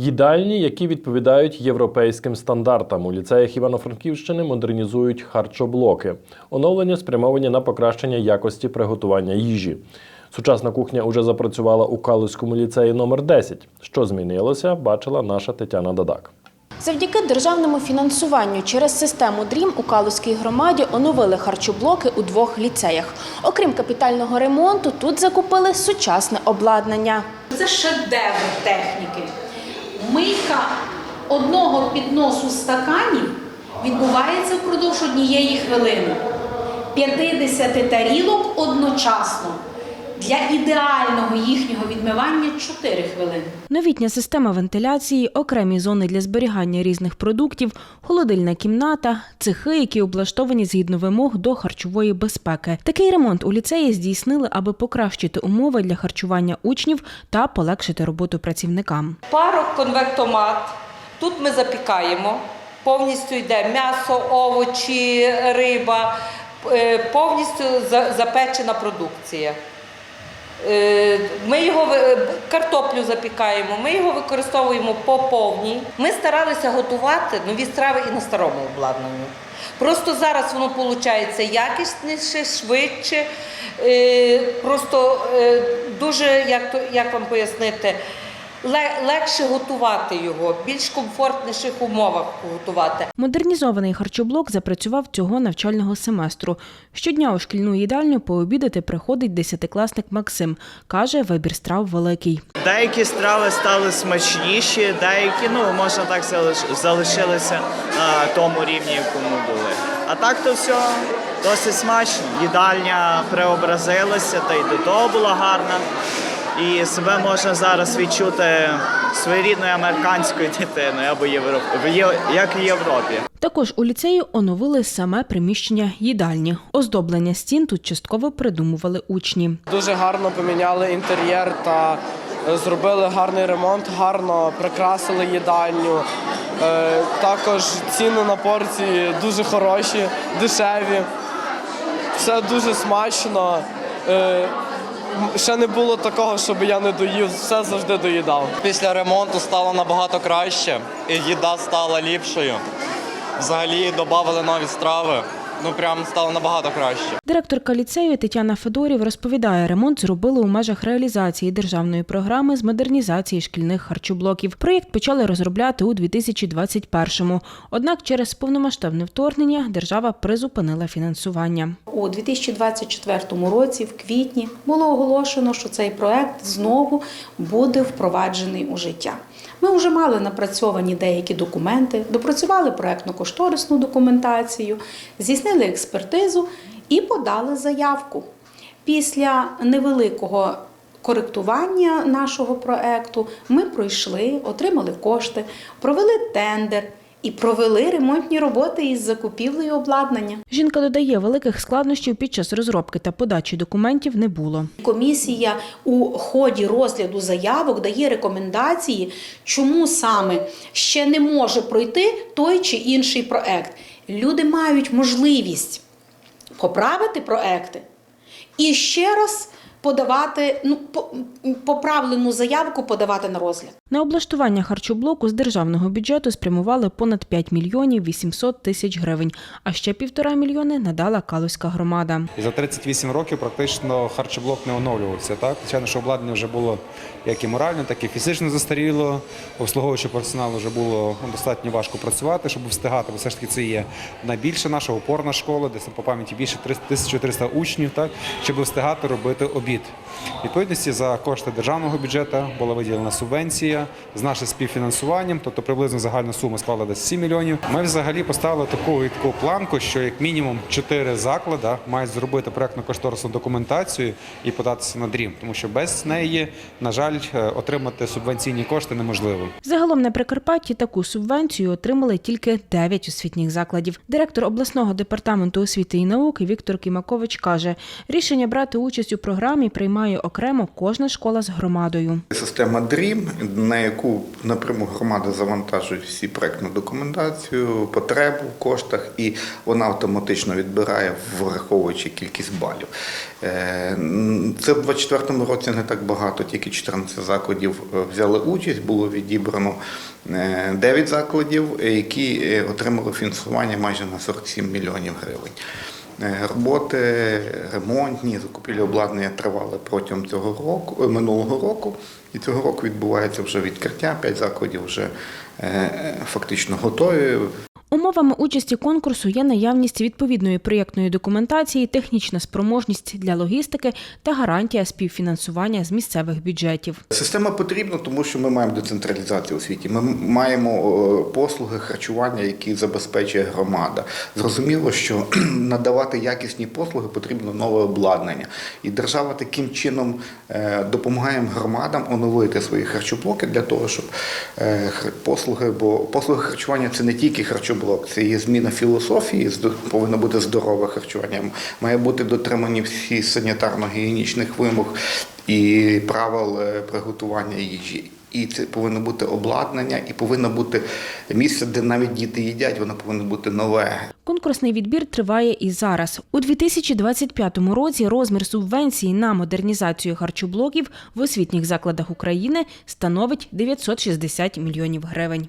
Їдальні, які відповідають європейським стандартам. У ліцеях Івано-Франківщини модернізують харчоблоки. Оновлення спрямовані на покращення якості приготування їжі. Сучасна кухня уже запрацювала у Калузькому ліцеї номер 10. Що змінилося, бачила наша Тетяна Дадак. Завдяки державному фінансуванню через систему ДРІМ у Калузькій громаді оновили харчоблоки у двох ліцеях. Окрім капітального ремонту, тут закупили сучасне обладнання. Це шедевр техніки. Мийка одного підносу стаканів відбувається впродовж однієї хвилини. 50 тарілок одночасно. Для ідеального їхнього відмивання 4 хвилини. Новітня система вентиляції, окремі зони для зберігання різних продуктів, холодильна кімната, цехи, які облаштовані згідно вимог до харчової безпеки. Такий ремонт у ліцеї здійснили, аби покращити умови для харчування учнів та полегшити роботу працівникам. Парок конвектомат. Тут ми запікаємо. Повністю йде м'ясо, овочі, риба, е, повністю запечена продукція. Е, Ми його ви- картоплю запікаємо, ми його використовуємо по повній. Ми старалися готувати нові страви і на старому обладнанні. Просто зараз воно виходить якісніше, швидше, е, просто е, дуже, як, то- як вам пояснити, легше готувати його, в більш комфортніших умовах готувати. Модернізований харчоблок запрацював цього навчального семестру. Щодня у шкільну їдальню пообідати приходить десятикласник Максим. Каже, вибір страв великий. Деякі страви стали смачніші, деякі, ну можна так залиш- залишилися на тому рівні, якому були. А так то все досить смачно. Їдальня преобразилася, та й до того була гарна. І себе можна зараз відчути своєрідною американською дитиною або євро... в як в Європі. Також у ліцею оновили саме приміщення їдальні. Оздоблення стін тут частково придумували учні. Дуже гарно поміняли інтер'єр та е, зробили гарний ремонт, гарно прикрасили їдальню. Е, Також ціни на порції дуже хороші, дешеві. Все дуже смачно. Ще не було такого, щоб я не доїв, все завжди доїдав. Після ремонту стало набагато краще, і їда стала ліпшою. Взагалі додали нові страви. Ну прям стало набагато краще. Директорка ліцею Тетяна Федорів розповідає, ремонт зробили у межах реалізації державної програми з модернізації шкільних харчоблоків. Проєкт почали розробляти у 2021-му. Однак через повномасштабне вторгнення держава призупинила фінансування. У 2024 році, в квітні, було оголошено, що цей проект знову буде впроваджений у життя. Ми вже мали напрацьовані деякі документи, допрацювали проектно-кошторисну документацію, здійснили експертизу і подали заявку. Після невеликого коректування нашого проекту ми пройшли, отримали кошти, провели тендер і провели ремонтні роботи із закупівлею обладнання. Жінка додає, великих складнощів під час розробки та подачі документів не було. Комісія у ході розгляду заявок дає рекомендації, чому саме ще не може пройти той чи інший проект. Люди мають можливість поправити проекти і ще раз подавати ну, по- поправлену заявку подавати на розгляд. На облаштування харчоблоку з державного бюджету спрямували понад 5 мільйонів 800 тисяч гривень, а ще півтора мільйони надала Калузька громада. За 38 років практично харчоблок не оновлювався. Так, звичайно, що обладнання вже було як і морально, так і фізично застаріло. Обслуговуючи персоналу вже було ну, достатньо важко працювати, щоб встигати. Бо все ж таки це є найбільша наша опорна школа, де по пам'яті більше 1300 учнів, так щоб встигати робити обід. Відповідності за кошти державного бюджету була виділена субвенція з нашим співфінансуванням, тобто приблизно загальна сума склала десь 7 мільйонів. Ми взагалі поставили таку, таку планку, що як мінімум 4 заклади мають зробити проектно-кошторисну документацію і податися на дрім, тому що без неї, на жаль, е, отримати субвенційні кошти неможливо. Загалом на Прикарпатті таку субвенцію отримали тільки 9 освітніх закладів. Директор обласного департаменту освіти і науки Віктор Кімакович каже, рішення брати участь у програмі приймає окремо кожна школа з громадою. Система DREAM на яку напряму громада завантажує всі проектну документацію, потребу в коштах, і вона автоматично відбирає, враховуючи кількість балів. Е, Це в 2024 році не так багато, тільки 14 закладів е, взяли участь, було відібрано е, 9 закладів, е, які е, отримали фінансування майже на 47 мільйонів гривень. Е, Роботи ремонтні, закупівлі обладнання тривали протягом цього року, е, минулого року. І цього року відбувається вже відкриття. П'ять закладів вже е, фактично готові. Умовами участі конкурсу є наявність відповідної проєктної документації, технічна спроможність для логістики та гарантія співфінансування з місцевих бюджетів. Система потрібна, тому що ми маємо децентралізацію у світі. Ми маємо е, послуги харчування, які забезпечує громада. Зрозуміло, що надавати якісні послуги потрібно нове обладнання. І держава таким чином е, допомагає громадам оновити свої харчоблоки для того, щоб е, послуги, бо послуги харчування це не тільки харчоблок, це є зміна філософії, повинно бути здорове харчування, має бути дотримані всі санітарно-гігієнічних вимог і правил е, приготування їжі. І це повинно бути обладнання, і повинно бути місце, де навіть діти їдять, воно повинно бути нове. Конкурсний відбір триває і зараз. У 2025 році розмір субвенції на модернізацію харчоблоків в освітніх закладах України становить 960 мільйонів гривень.